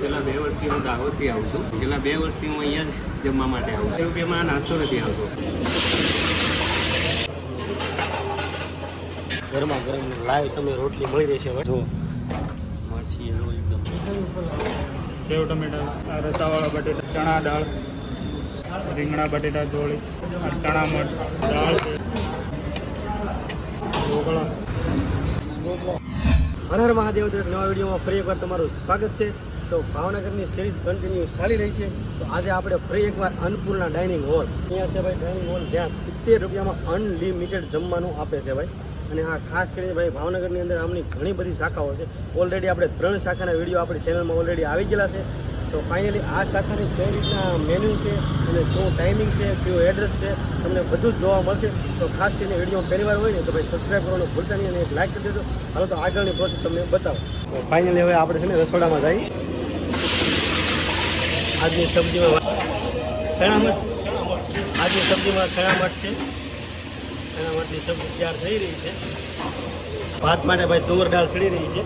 છેલ્લા બે વર્ષથી હું દાહોદથી આવું છું. છેલ્લા બે વર્ષથી હું અહીંયા જ જમવા માટે આવું છું. રૂપિયામાં નાસ્તો નથી આવતો. ગરમા ગરમ લાઈવ તમે રોટલી મળી રહેશે હવે. જો મરસી એવો એકદમ. સેવ ટમેટા આ રસાવાળા બટેટા ચણા દાળ રીંગણા બટેટા ચોળી ચણા મઠ દાળ. ઢોકળા. હર હર મહાદેવ નવા વિડીયોમાં ફરી એકવાર તમારું સ્વાગત છે. તો ભાવનગરની સિરીઝ કન્ટિન્યુ ચાલી રહી છે. તો આજે આપણે ફરી એકવાર અન્નપૂર્ણા ડાઇનિંગ હોલ અહીંયા છે ભાઈ ડાઇનિંગ હોલ જ્યાં સિત્તેર રૂપિયામાં અનલિમિટેડ જમવાનું આપે છે ભાઈ. અને આ ખાસ કરીને ભાઈ ભાવનગરની અંદર આમની ઘણી બધી શાખાઓ છે. ઓલરેડી આપણે ત્રણ શાખાના વીડિયો આપણી ચેનલમાં ઓલરેડી આવી ગયેલા છે. તો ફાઇનલી આ શાખાની કઈ રીતના મેન્યુ છે અને શું ટાઈમિંગ છે, કયું એડ્રેસ છે, તમને બધું જ જોવા મળશે. તો ખાસ કરીને વીડિયો પહેલી વાર હોય ને તો ભાઈ સબસ્ક્રાઈબ કરવાનું ભૂલતા નહીં અને એક લાઈક કરી દેજો. હાલો તો આગળની પ્રોસેસ તમને બતાવો. ફાઇનલી હવે આપણે છે ને રસોડામાં જઈએ. આજની સબ્જીમાં ચણા આજની સબ્જીમાં ચણા છે. ચણા મઠની સબ્જી તૈયાર થઈ રહી છે. ભાત માટે ભાઈ તુવર દાળ ચડી રહી છે.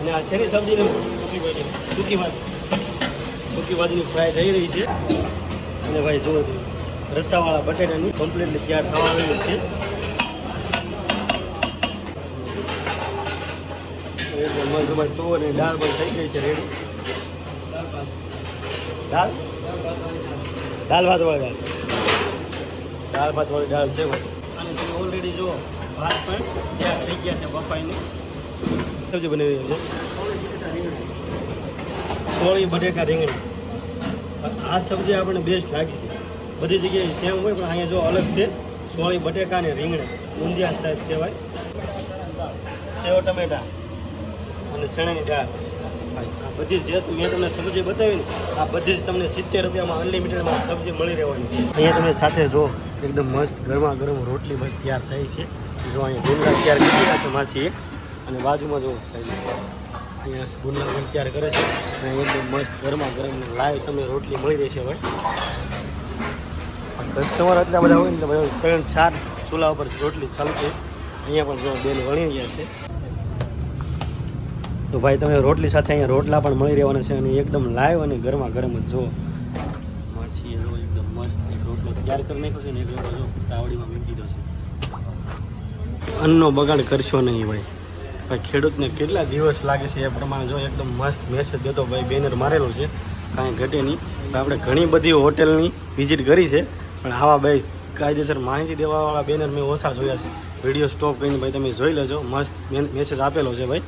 અને આ છેની સબ્જીની સૂકી ભાજી. સૂકી ભાજી સૂકી ભાજીની ફ્રાય થઈ રહી છે. અને ભાઈ જુઓ રસાવાળા બટેટાની કમ્પ્લીટલી તૈયાર થવા આવેલું છે. એકદમ ભાઈ તુવર અને દાળ પણ થઈ ગઈ છે રેડી દાળ? દાળ ભાત વાળી દાળ. દાળ ભાત વાળી દાળ છે અને તમે ઓલરેડી જો ભાત પણ તૈયાર થઈ ગયા છે બફાઈને સબ્જી બની રહી છે? સોળી બટેકા રીંગણી. આ સબ્જી આપણને બેસ્ટ લાગી છે. બધી જગ્યાએ સેમ હોય પણ અહીંયા જો અલગ છે. સોળી બટેકા અને રીંગણી. ઊંધિયા ટાઈપ સેવાય સેવ ટમેટા અને ચણાની દાળ. બધી જે મેં તમને સબ્જી બતાવી આ બધી જ તમને સિત્તેર રૂપિયામાં અનલિમિટેડમાં સબ્જી મળી રહેવાની અહીંયા તમે સાથે જો એકદમ મસ્ત ગરમા ગરમ રોટલી બસ તૈયાર થઈ છે. જો અહીંયા ગુંડા તૈયાર કરી રહ્યા છે માસી અને બાજુમાં જો સાઈડ અહીંયા ગુંડા પણ તૈયાર કરે છે. અને એકદમ મસ્ત ગરમા ગરમ લાઈવ તમને રોટલી મળી રહેશે ભાઈ. કસ્ટમર એટલા બધા હોય ને ભાઈ ચાર ચૂલા ઉપર રોટલી ચાલુ અહીંયા પણ જો બેન વણી ગયા છે. તો ભાઈ, તમે રોટલી સાથે અહીંયા રોટલા પણ મળી રહેવાના છે અને એકદમ લાઈવ અને ગરમા ગરમ જ. જો મળશે એકદમ મસ્ત એક રોટલો તૈયાર કરી નાખ્યો છે ને એક રોટલો તાવડીમાં મૂકી દીધો છે. અન્નનો બગાડ કરશો નહીં ભાઈ. ભાઈ ખેડૂતને કેટલા દિવસ લાગે છે એ પ્રમાણે જો એકદમ મસ્ત મેસેજ દેતો ભાઈ બેનર મારેલો છે. કાંઈ ઘટે નહીં. આપણે ઘણી બધી હોટેલની વિઝિટ કરી છે. પણ આવા ભાઈ કાયદેસર માહિતી દેવાવાળા બેનર મેં ઓછા જોયા છે. વીડિયો સ્ટોપ કરીને ભાઈ તમે જોઈ લેજો. મસ્ત મેસેજ આપેલો છે ભાઈ.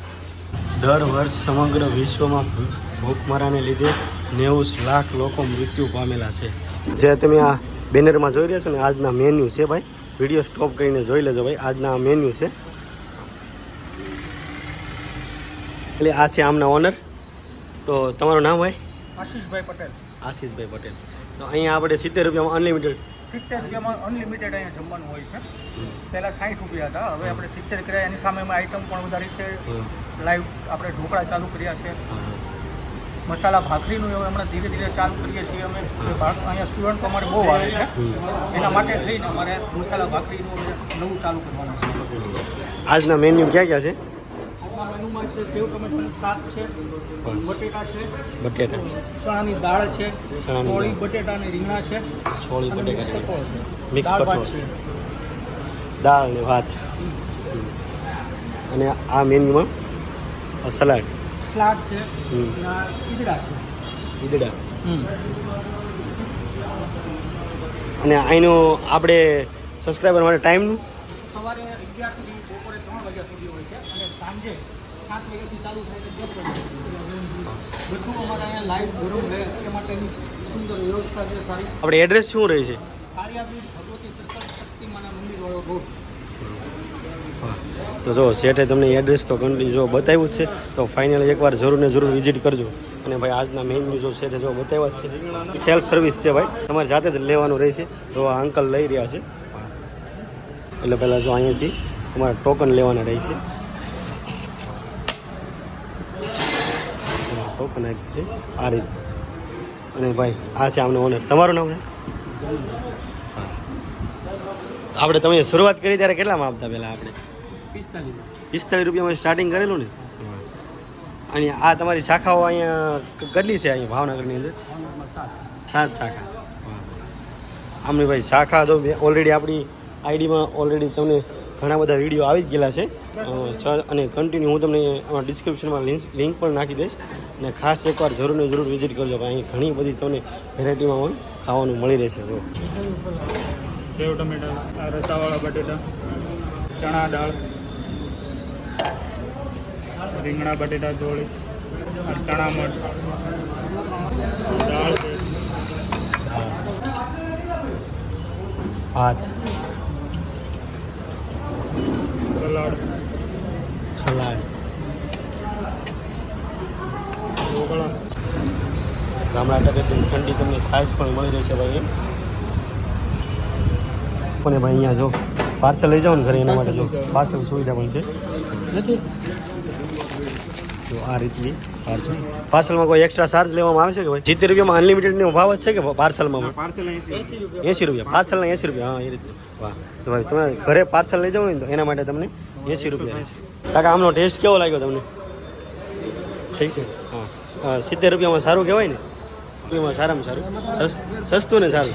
દર વર્ષ સમગ્ર વિશ્વમાં ભૂખમરાને લીધે નેવું લાખ લોકો મૃત્યુ પામેલા છે. જે તમે આ બેનરમાં જોઈ રહ્યા છો ને આજના મેન્યુ છે ભાઈ. વીડિયો સ્ટોપ કરીને જોઈ લેજો ભાઈ. આજના આ મેન્યુ છે. એટલે આ છે આમના ઓનર તો તમારું નામ ભાઈ? આશીષભાઈ પટેલ. આશીષભાઈ પટેલ. તો અહીંયા આપણે સિત્તેર રૂપિયામાં અનલિમિટેડ સિત્તેર રૂપિયામાં અનલિમિટેડ અહીંયા જમવાનું હોય છે. પહેલાં સાઠ રૂપિયા હતા. હવે આપણે સિત્તેર કર્યા. એની સામે આઈટમ પણ વધારી છે. લાઈવ આપણે ઢોકળા ચાલુ કર્યા છે. મસાલા ભાખરીનું એવું હમણાં ધીરે ધીરે ચાલુ કરીએ છીએ અમે. અહીંયા સ્ટુડન્ટ અમારે બહુ આવે છે. એના માટે થઈને અમારે મસાલા ભાખરીનું નવું ચાલુ કરવાનું છે. આજના મેન્યુ ક્યાં ક્યાં છે? મેનુમાં છે સેવ ટમેટાનું શાક છે બટેટા છે બટેટા. ચણાની દાળ છે દાળ. બટેટા અને રીંગણા છે સોળી અને મિક્સ છે. મિક્સ દાળ ભાત છે. દાળ ને ભાત. અને આ મેન્યુમાં સલાડ. સલાડ છે ઈદડા છે. ઈદડા. અને અહીંનું આપણે સબસ્ક્રાઈબર માટે ટાઈમનું સવારે અગિયારથી બપોરે ત્રણ વાગ્યા સુધી હોય છે અને સાંજે સાત વાગ્યાથી ચાલુ થાય એટલે દસ વાગ્યા બધું અમારે અહીંયા લાઈવ ગરમ રહે. એ માટેની સુંદર વ્યવસ્થા છે સારી. આપણે એડ્રેસ શું રહે છે? કાળિયા બીજ ભગવતી સર્કલ શક્તિમાના મંદિરવાળો રોડ. તો જો શેઠે તમને એડ્રેસ તો કન્ટિન્યુ જો બતાવ્યું છે. તો ફાઇનલી એકવાર જરૂર ને જરૂર વિઝિટ કરજો. અને ભાઈ આજના મેન્યુ જો શેઠે જો બતાવ્યા છે. સેલ્ફ સર્વિસ છે ભાઈ. તમારે જાતે જ લેવાનું રહેશે. તો આ અંકલ લઈ રહ્યા છે. એટલે પહેલાં જો અહીંયાથી તમારે ટોકન લેવાના રહેશે. ટોકન આપ્યું છે. આ રીત. અને ભાઈ, આ છે આમને ઓનર તમારું નામ આપણે તમે શરૂઆત કરી ત્યારે કેટલામાં આપતા પહેલાં આપણે? પિસ્તાલીસ. પિસ્તાલીસ રૂપિયામાં સ્ટાર્ટિંગ કરેલું ને? અને આ તમારી શાખાઓ અહીંયા કેટલી છે અહીંયા ભાવનગરની અંદર? સાત. શાખા. આમની ભાઈ શાખા તો ઓલરેડી આપણી આઈડીમાં ઓલરેડી તમને ઘણા બધા વીડિયો આવી જ ગયેલા છે. અને કન્ટિન્યુ હું તમને આમાં ડિસ્ક્રિપ્શનમાં લિંક લિંક પણ નાખી દઈશ. અને ખાસ એકવાર જરૂર ને જરૂર વિઝિટ કરજો અહીં ઘણી બધી તમને વેરાયટીમાં હોય ખાવાનું મળી રહેશે. જો. સેવ ટમેટા રસાવાળા બટેટા ચણા દાળ રીંગણા બટેટા જોડી ચણા મઠ દાળ છે. ભાત સલાડ સલાડ ઢોકળા. ગામડા ટકેથી ઠંડી તમને સાઈઝ પણ મળી રહેશે ભાઈ. પણ ભાઈ અહીંયા જો પાર્સલ લઈ જાઓ ને ઘરે એના માટે જો. પાર્સલ સુવિધા પણ છે. નથી. જો આ રીતની પાર્સલ. પાર્સલમાં કોઈ એક્સ્ટ્રા ચાર્જ લેવામાં આવે છે કે ભાઈ? સિત્તેર રૂપિયામાં અનલિમિટેડનો ભાવ જ છે કે પાર્સલમાં? પાર્સલ એંસી રૂપિયા. પાર્સલના એંસી રૂપિયા. હા એ રીતે વાહ. તો ભાઈ તમે ઘરે પાર્સલ લઈ જાઓ ને તો એના માટે તમને એંસી રૂપિયા કાકા આમનો ટેસ્ટ કેવો લાગ્યો તમને? ઠીક છે. હા સિત્તેર રૂપિયામાં સારું કહેવાય ને? રૂપિયામાં સારામાં સારું. સસ- સસ્તું ને સારું.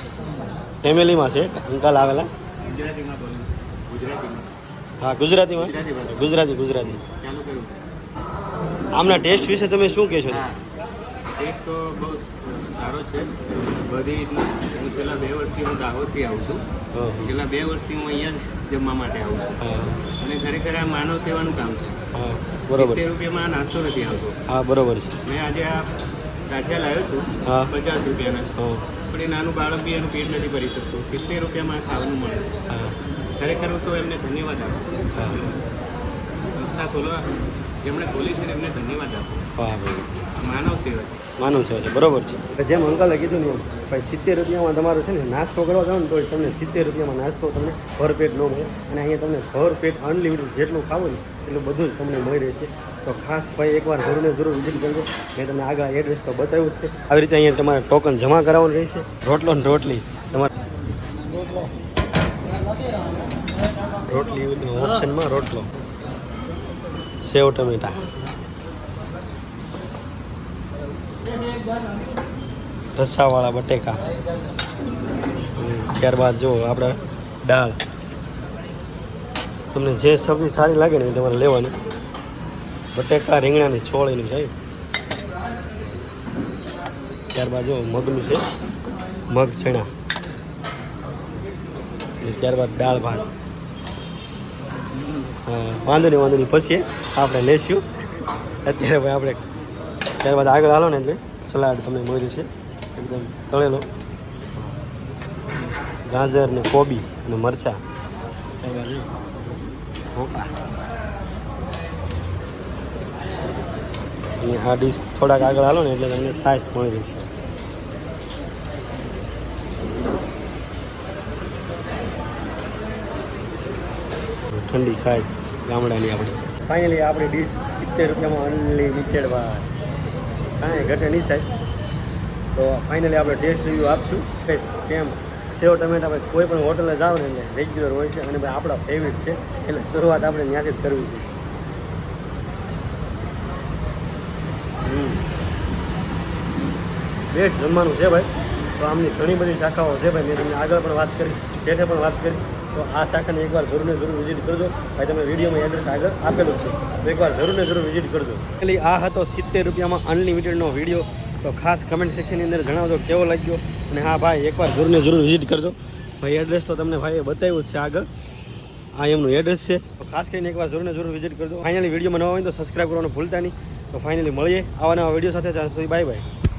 ફેમિલીમાં છે અંકલ આવેલા. હા ગુજરાતીમાં? ગુજરાતી ગુજરાતી. આમના ટેસ્ટ વિશે તમે શું કહેશો? ટેસ્ટ તો બહુ સારો છે. બધી રીતના. હું છેલ્લા બે વર્ષથી હું દાહોદથી આવું છું. છેલ્લા બે વર્ષથી હું અહીંયા જ જમવા માટે આવું છું. અને ખરેખર આ માનવ સેવાનું કામ છે. બરોબર રૂપિયામાં નાસ્તો નથી આવતો. હા બરોબર છે. મેં આજે આ ગાંઠિયા લાવ્યો છું. હા. પચાસ રૂપિયાના પણ એ નાનું બાળક બી એનું પેટ નથી ભરી શકતું. સિત્તેર રૂપિયામાં ખાવાનું મળે. હા. ખરેખર હું તો એમને ધન્યવાદ આપું. હા. સંસ્થા ખોલવા જેમણે ખોલી છે ને એમને ધન્યવાદ આપું. વાહ માનવ સેવા છે. માનવ છે છે. બરોબર છે. જેમ અંકલે કીધું ને ભાઈ સિત્તેર રૂપિયામાં તમારો છે ને નાસ્તો કરવા જાવ ને તો તમને સિત્તેર રૂપિયામાં નાસ્તો તમને ભરપેટ ન મળે. અને અહીંયા તમને ભરપેટ અનલિમિટેડ જેટલું ખાવું ને એટલું બધું જ તમને મળી રહેશે. તો ખાસ ભાઈ એકવાર જરૂર જરૂર વિઝિટ કરજો. મેં તમને આગળ એડ્રેસ તો બતાવ્યું જ છે. આવી રીતે અહીંયા તમારે ટોકન જમા કરાવવાનું રહેશે. રોટલો ને રોટલી. તમારે રોટલી ઓપ્શનમાં રોટલો. સેવ ટમેટા. રસાવાળા બટેકા. ત્યારબાદ જો આપણે દાળ. તમને જે સબ્જી સારી લાગે ને તમારે લેવાની. બટેકા રીંગણાની છોળીનું છે. ત્યારબાદ જો મગનું છે. મગ ચણા. ત્યારબાદ દાળ ભાત. વાંધો નહીં વાંધો નહીં પછી આપણે લેશું અત્યારે ભાઈ આપણે ત્યારબાદ આગળ હાલો ને એટલે સલાડ તમને મળી જશે. એકદમ તળેલો. ગાજર ને કોબી અને મરચાં. ત્યારબાદ અને આ ડીશ થોડાક આગળ હાલો ને એટલે તમને સાઇઝ મળી રહેશે ઠંડી સાઇઝ ગામડાની આપણી. ફાઇનલી આપણી ડીશ સિત્તેર રૂપિયામાં અનલિમિટેડ વાર કાંઈ ઘટે નહીં સાહેબ. તો ફાઇનલી આપણે ટેસ્ટ રિવ્યૂ આપશું. સેમ સેવ ટમેટા ભાઈ કોઈ પણ હોટલે જાઓ ને રેગ્યુલર હોય છે અને ભાઈ આપણા ફેવરિટ છે. એટલે શરૂઆત આપણે ત્યાંથી જ કરવી છે. બેસ્ટ જમવાનું છે ભાઈ. તો આમની ઘણી બધી શાખાઓ છે ભાઈ. મેં તમને આગળ પણ વાત કરી, શેઠે પણ વાત કરી. તો આ શાખાને એકવાર જરૂર ને જરૂર વિઝિટ કરજો. ભાઈ, તમે વિડીયોમાં એડ્રેસ આગળ આપેલું છે. તો એકવાર જરૂર ને જરૂર વિઝિટ કરજો. એટલે આ હતો સિત્તેર રૂપિયામાં અનલિમિટેડનો વીડિયો. તો ખાસ કમેન્ટ સેક્શનની અંદર જણાવજો કેવો લાગ્યો. અને હા ભાઈ, એકવાર જરૂર ને જરૂર વિઝિટ કરજો. ભાઈ એડ્રેસ તો તમને ભાઈએ બતાવ્યું છે આગળ. આ એમનું એડ્રેસ છે. તો ખાસ કરીને એકવાર જરૂર ને જરૂર વિઝિટ કરજો. ફાઇનલી વિડીયોમાં નવા હોય તો સબસ્ક્રાઈબ કરવાનું ભૂલતા નહીં. તો ફાઇનલી મળીએ. આવા નવા વીડિયો સાથે બાય બાય